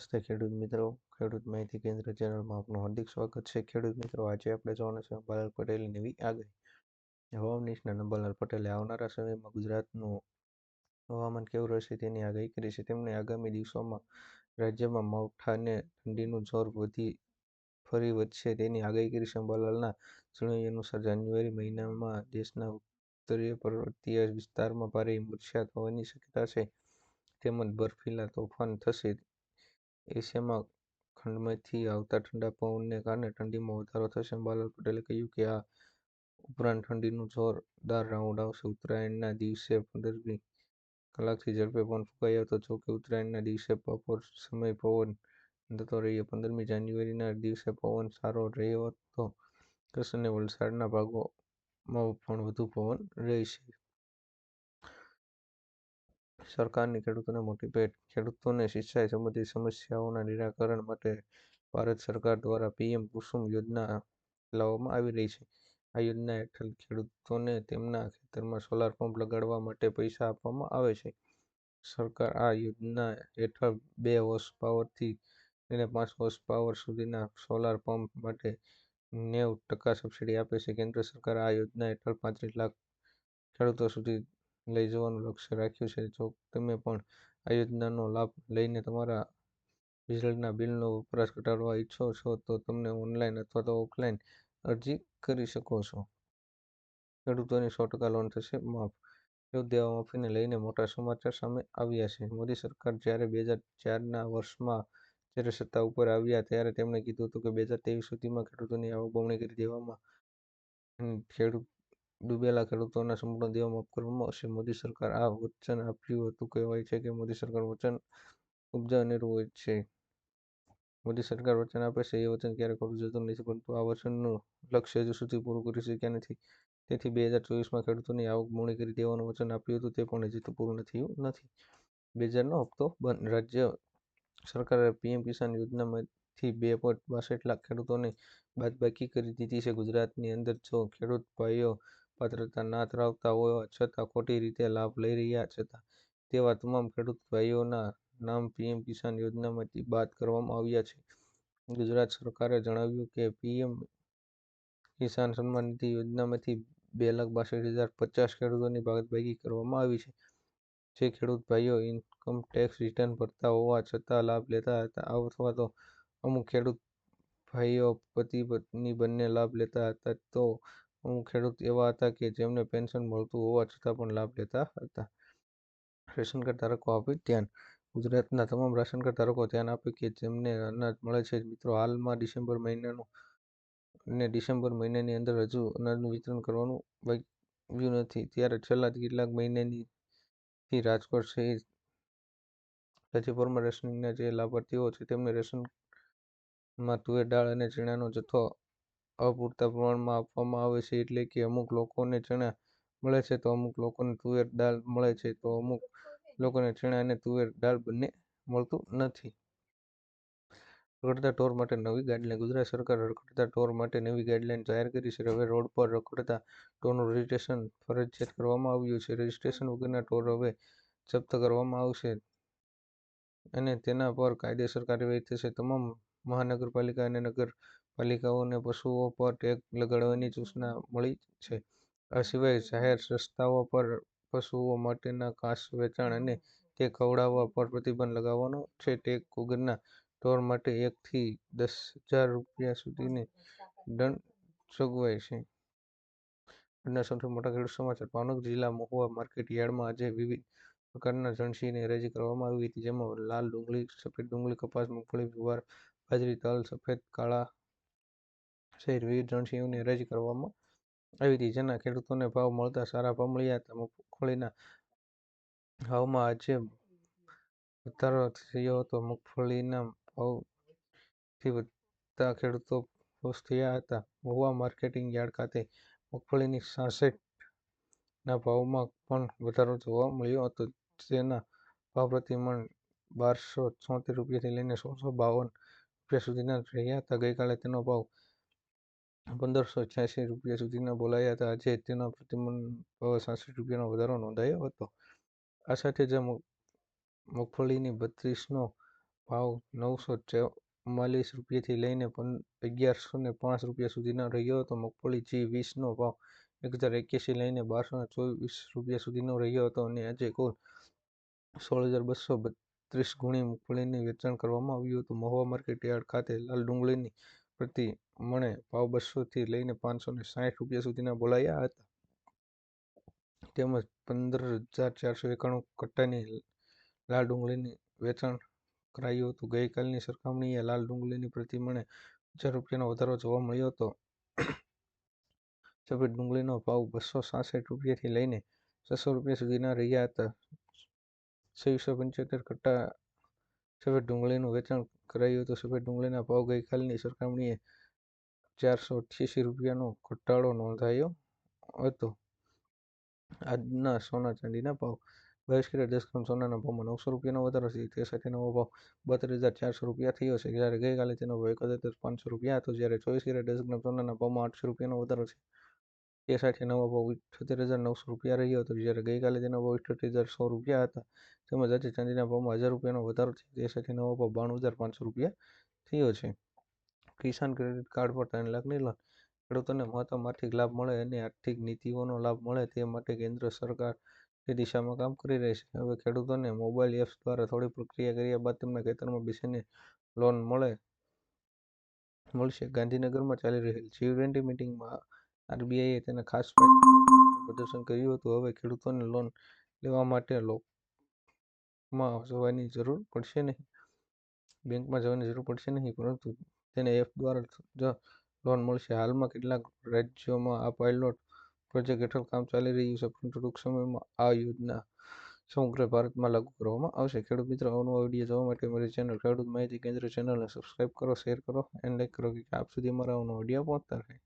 નમસ્તે ખેડૂત મિત્રો. ખેડૂત માહિતી કેન્દ્ર ચેનલમાં આપનું હાર્દિક સ્વાગત છે. ખેડૂત મિત્રો, આજે આપણે જોવાનું છે અંબાલાલ પટેલની નવી આગાહી. હવામાન નિષ્ણાત અંબાલાલ પટેલે આવનારા સમયમાં ગુજરાતનું હવામાન કેવું રહેશે તેની આગાહી કરી છે. તેમણે આગામી દિવસોમાં રાજ્યમાં માવઠા અને ઠંડીનું જોર વધી ફરી વધશે તેની આગાહી કરી છે. અંબાલાલના જણાવ્યા અનુસાર, જાન્યુઆરી મહિનામાં દેશના ઉત્તરીય પર્વતીય વિસ્તારમાં ભારે હિમવર્ષા થવાની શક્યતા છે. તેમજ બર્ફીલા તોફાન થશે. એશિયામાં ખંડમાંથી આવતા ઠંડા પવનને કારણે ઠંડીમાં વધારો થશે. અંબાલાલ પટેલે કહ્યું કે આ ઉપરાંત ઠંડીનું જોરદાર રાઉન્ડ આવશે. ઉત્તરાયણના દિવસે પંદરમી કલાકથી ઝડપે પવન ફૂંકાયો હતો જોકે ઉત્તરાયણના દિવસે બપોર સમયે પવન થતો રહ્યો પંદરમી જાન્યુઆરીના દિવસે પવન સારો રહ્યો હતો કચ્છ અને વલસાડના ભાગોમાં પણ વધુ પવન રહેશે. સરકારની ખેડૂતોને મોટી ભેટ, ખેડૂતોને સિંચાઈ સંબંધિત સમસ્યાઓના નિરાકરણ માટે ભારત સરકાર દ્વારા પીએમ કુસુમ યોજના લાવવામાં આવી રહી છે. આ યોજના હેઠળ ખેડૂતોને તેમના ખેતરમાં સોલાર પંપ લગાડવા માટે પૈસા આપવામાં આવે છે. સરકાર આ યોજના હેઠળ બે હોર્સ પાવરથી લઈને પાંચ હોર્સ પાવર સુધીના સોલાર પંપ માટે નેવું ટકા સબસિડી આપે છે. કેન્દ્ર સરકાર આ યોજના હેઠળ પાંત્રીસ લાખ ખેડૂતો સુધી લઈ જવાનું લક્ષ્ય રાખ્યું છે. જો તમે પણ આ યોજનાનો લાભ લઈને તમારા વીજળીના બિલનો વપરાશ ઘટાડવા ઈચ્છો છો, તો તમને ઓનલાઈન અથવા તો ઓફલાઈન અરજી કરી શકો છો. ખેડૂતોની સો ટકા લોન થશે. માફ. અયોધ્યા માફીને લઈને મોટા સમાચાર સામે આવ્યા છે. મોદી સરકાર જ્યારે બે હજાર ચારના વર્ષમાં જ્યારે સત્તા ઉપર આવ્યા ત્યારે તેમણે કીધું હતું કે બે હજાર ત્રેવીસ સુધીમાં ખેડૂતોની આવક બમણી કરી દેવામાં ખેડૂત ડૂબેલા ખેડૂતોના સંપૂર્ણ દેવા માફ કરવામાં આવશે. મોદી સરકાર આ વચન આપ્યું હતું. કહેવાય છે કે મોદી સરકાર વચન ઉપજા અનેરું હોય છે. મોદી સરકાર વચન આપે છે. એ વચન ક્યારે ખોટું જતું નથી. પરંતુ આ વચનનું લક્ષ્ય હજુ સુધી પૂરું કરી શક્યા નથી. તેથી બે હજાર ચોવીસમાં ખેડૂતોની આવક બમણી કરી દેવાનું વચન આપ્યું હતું. તે પણ હજી તો પૂરું થયું નથી. બે હજારનો હપ્તો બંધ રાજ્ય સરકારે પીએમ કિસાન યોજનામાંથી બે પોઈન્ટ બાસઠ લાખ ખેડૂતોને બાદબાકી કરી દીધી છે. ગુજરાતની અંદર જો ખેડૂત ભાઈઓ પાત્રતા ના ધરાવતા હોવા છતાં ખોટી રીતે લાભ લઈ રહ્યા છતાં, તેવા તમામ ખેડૂત ભાઈઓના નામ પીએમ કિસાન યોજનામાંથી બાદ કરવામાં આવ્યા છે. ગુજરાત સરકારે જણાવ્યું કે, પીએમ કિસાન સન્માન નિધિ યોજનામાંથી બે લાખ બાસઠ હજાર પચાસ ખેડૂતોની ભાગભાગી કરવામાં આવી છે. જે ખેડૂત ભાઈઓ ઇન્કમ ટેક્સ રિટર્ન ભરતા હોવા છતાં લાભ લેતા હતા અથવા તો અમુક ખેડૂત ભાઈઓ પતિ પત્ની બંને લાભ લેતા હતા તો અમુક ખેડૂત એવા હતા કે જેમને પેન્શન મળતું હોવા છતાં પણ લાભ લેતા હતા. રેશન કાર્ડ ધારકો આપે ધ્યાન. ગુજરાતના તમામ રાશન કાર્ડ ધારકો ધ્યાન આપે કે જેમને અનાજ મળે છે. મિત્રો, હાલમાં ડિસેમ્બર મહિનાનું અને ડિસેમ્બર મહિનાની અંદર હજુ અનાજનું વિતરણ કરવાનું વાગ્યું નથી. ત્યારે છેલ્લા કેટલાક મહિનાની રાજકોટ સહિત રાજ્યભરમાં રેશનિંગના જે લાભાર્થીઓ છે, તેમને રેશનમાં તુવેર, દાળ અને ચણાનો જથ્થો અપૂરતા પ્રમાણમાં આપવામાં આવે છે, એટલે કે અમુક લોકોને ચણા મળે છે તો અમુક લોકોને તુવેર દાળ મળે છે તો અમુક લોકોને ચણા અને તુવેર દાળ બંને મળતું નથી. રખડતા ઢોર માટે નવી ગાઈડલાઈન. ગુજરાત સરકાર રખડતા ઢોર માટે નવી ગાઈડલાઈન જાહેર કરી છે. હવે રોડ પર રખડતા ઢોરનું રજિસ્ટ્રેશન ફરજિયાત કરવામાં આવ્યું છે. રજિસ્ટ્રેશન વગરના ઢોર હવે જપ્ત કરવામાં આવશે અને તેના પર કાયદેસર કાર્યવાહી થશે. તમામ મહાનગરપાલિકા અને નગરપાલિકાઓને પશુઓ પર ટેગ લગાડવાની સૂચના મળી છે. આ સિવાય જાહેર રસ્તાઓ પર પશુઓ માટેના ઘાસ વેચાણ અને તે ખવડાવવા પર પ્રતિબંધ લગાવવાનો છે. ટેગ વગરના ઢોર માટે એક થી દસ હજાર રૂપિયા સુધીની દંડ જોગવાઈ છે. આજના સૌથી મોટા ખેડૂત સમાચાર, ભાવનગર જિલ્લા મહુવા માર્કેટ યાર્ડમાં આજે વિવિધ પ્રકારના જણસીની હરાજી કરવામાં આવી હતી, જેમાં લાલ ડુંગળી, સફેદ ડુંગળી કપાસ મગફળી જુવાર, બાજરી, તલ, સફેદ, કાળા સહિત વિવિધ જણસીઓની રજ કરવામાં આવી હતી. જેના ખેડૂતોને ભાવ મળતા સારા ભાવ મળ્યા હતા. મગફળીના ભાવમાં આજે વધારો થયો હતો. મગફળીના ભાવથી વધતા ખેડૂતો ખુશ થયા હતા. મહુવા માર્કેટિંગ યાર્ડ ખાતે મગફળીની સાસઠ ના ભાવમાં પણ વધારો જોવા મળ્યો હતો. જેના ભાવ પ્રતિ મણ બારસો છોતેર રૂપિયાથી લઈને સોળસો બાવન રૂપિયા સુધીના રહ્યા હતા. ગઈકાલે તેનો ભાવ પંદરસો છ્યાસી રૂપિયા સુધીના બોલાયા હતા. આજે તેના પ્રતિમણ ભાવ સાસઠ રૂપિયાનો વધારો નોંધાયો હતો. આ સાથે જ મગફળીની બત્રીસનો ભાવ નવસો ચુમ્માલીસ રૂપિયાથી લઈને અગિયારસો ને પાંચ રૂપિયા સુધીનો રહ્યો હતો. મગફળી જી વીસનો ભાવ એક હજાર એક્યાસી લઈને બારસો ને ચોવીસ રૂપિયા સુધીનો રહ્યો હતો અને આજે કુલ સોળ હજાર બસો બત્રીસ ગુણી મગફળીનું વેચાણ કરવામાં આવ્યું હતું. મહુવા માર્કેટ યાર્ડ ખાતે લાલ ડુંગળીની પ્રતિ મણે ભાવ બસોથી લઈને પાંચસો ને સાઠ રૂપિયા સુધીના બોલાયા હતા. તેમજ પંદર હજાર ચારસો એકાણું કટ્ટાની લાલ ડુંગળીની વેચાણ કરાયું હતું. ગઈકાલની સરખામણીએ લાલ ડુંગળીની પ્રતિ મણે હજાર રૂપિયાનો વધારો જોવા મળ્યો હતો. સફેદ ડુંગળીનો ભાવ બસો સાસઠ રૂપિયાથી લઈને છસો રૂપિયા સુધીના રહ્યા હતા. છવ્વીસો પંચોતેર કટ્ટા સફેદ ડુંગળીનું વેચાણ કરાયું હતું. સફેદ ડુંગળીના ભાવ ગઈકાલની સરખામણીએ ચારસો અઠ્યાસી રૂપિયાનો ઘટાડો નોંધાયો હતો. આજના સોના ચાંદીના ભાવ બાવીસ કેરેટ, દસ ગ્રામ સોનાના ભાવમાં નવસો રૂપિયાનો વધારો છે તે સાથે નવો ભાવ બત્રીસ હજાર ચારસો રૂપિયા થયો છે જ્યારે ગઈકાલે તેનો ભાવ એકોતેર પાંચસો રૂપિયા હતો. જ્યારે ચોવીસ કેરેટ, દસ ગ્રામ સોનાના ભાવમાં આઠસો રૂપિયાનો વધારો છે તે સાથે નવો ભાવ છોતેર હજાર નવસો રૂપિયા રહ્યો હતો. જ્યારે ગઈકાલે તેનો ભાવ ઇઠોતેર હજાર સો રૂપિયા હતા. તેમજ આજે ચાંદીના ભાવમાં હજાર રૂપિયાનો વધારો થયો. તે સાથે નવો ભાવ બાણું હજાર પાંચસો રૂપિયા થયો છે. કિસાન ક્રેડિટ કાર્ડ પર ત્રણ લાખની લોન ખેડૂતોને મહત્તમ આર્થિક લાભ મળે અને આર્થિક નીતિઓનો લાભ મળે તે માટે કેન્દ્ર સરકાર તે દિશામાં કામ કરી રહી છે. હવે ખેડૂતોને મોબાઈલ એપ્સ દ્વારા થોડી પ્રક્રિયા કર્યા બાદ તેમના ખેતરમાં બેસીને લોન મળે, મળશે. ગાંધીનગરમાં ચાલી રહેલ જી ટ્વેન્ટી મિટિંગમાં આરબીઆઈએ તેને ખાસ પ્રદર્શન કર્યું હતું. હવે ખેડૂતોને લોન લેવા માટે લોકમાં જવાની જરૂર પડશે નહીં. બેંકમાં જવાની જરૂર પડશે નહીં, પરંતુ તેને એપ દ્વારા જ લોન મળશે. હાલમાં કેટલાક રાજ્યોમાં આ પાયલોટ પ્રોજેક્ટ હેઠળ કામ ચાલી રહ્યું છે, પરંતુ ટૂંક સમયમાં આ યોજના સમગ્ર ભારતમાં લાગુ કરવામાં આવશે. ખેડૂત મિત્રો અવનવા વીડિયો જોવા માટે મારી ચેનલ ખેડૂત માહિતી કેન્દ્ર ચેનલને સબસ્ક્રાઈબ કરો શેર કરો એન્ડ લાઈક કરો, કે આપ સુધી મારા અવનવા વીડિયો પહોંચતા રહે.